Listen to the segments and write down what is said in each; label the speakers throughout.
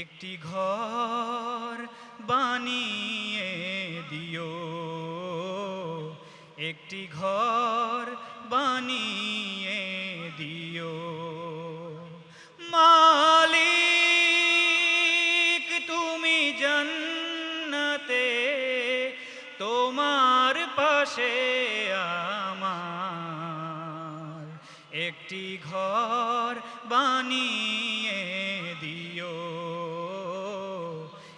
Speaker 1: একটি ঘর বানিয়ে দিও। একটি ঘর বানিয়ে দিও। মালিক, তুমি জান্নাতে, তোমার পাশে আমার। একটি ঘর বানিয়ে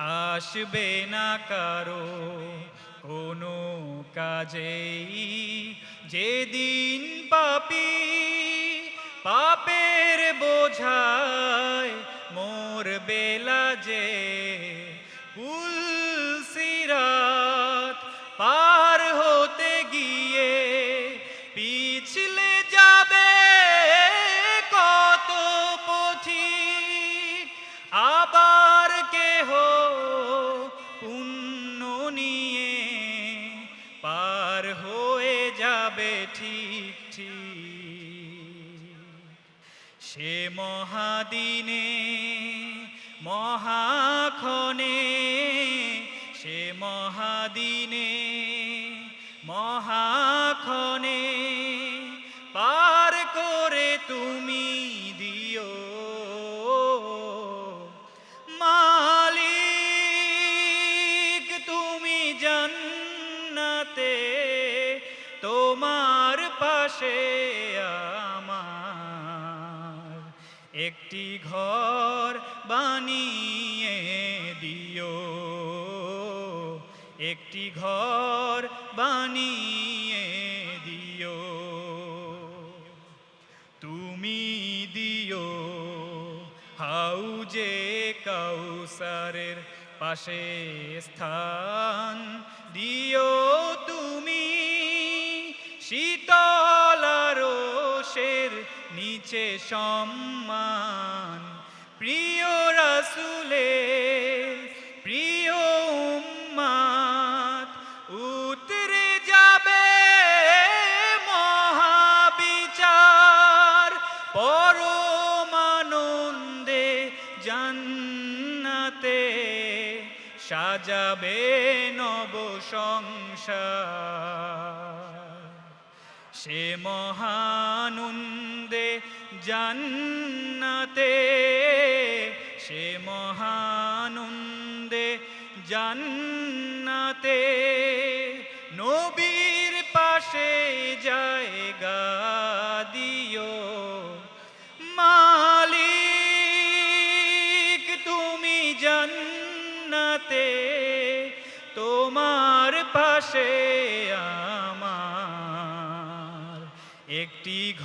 Speaker 1: আসবে না কারও কোনো কাজেই। যেদিন পাপি পাপের বোঝায় মোর বেলা যে কুল সিরাত পার হতে গিয়ে পিছলে যাবে কত পথিক আবার যাবে ঠিক ঠিক। সে মহাদিনে, মহাক্ষণে, সে মহাদিনে, মহাক্ষণে পার করে তুমি দিও। মালিক, তুমি জান্নাতে তোমার পাশে আমার। একটি ঘর বানিয়ে দিও। একটি ঘর বানিয়ে দিও। তুমি দিও হাউজে কাউসারের পাশে স্থান। দিও তুমি শীতলারোষের নিচে সম্মান। প্রিয় রাসুলে প্রিয় উম্মাত উতরে যাবে মহাবিচার। পরমানন্দে জান্নাতে সাজাবে নব সংসার। সে মহানন্দে জান্নাতে, সে মহানন্দে জান্নাতে। নবীর পাশে জায়গা দিও, মালিক তুমি জান্নাতে, তোমার পাশে আমার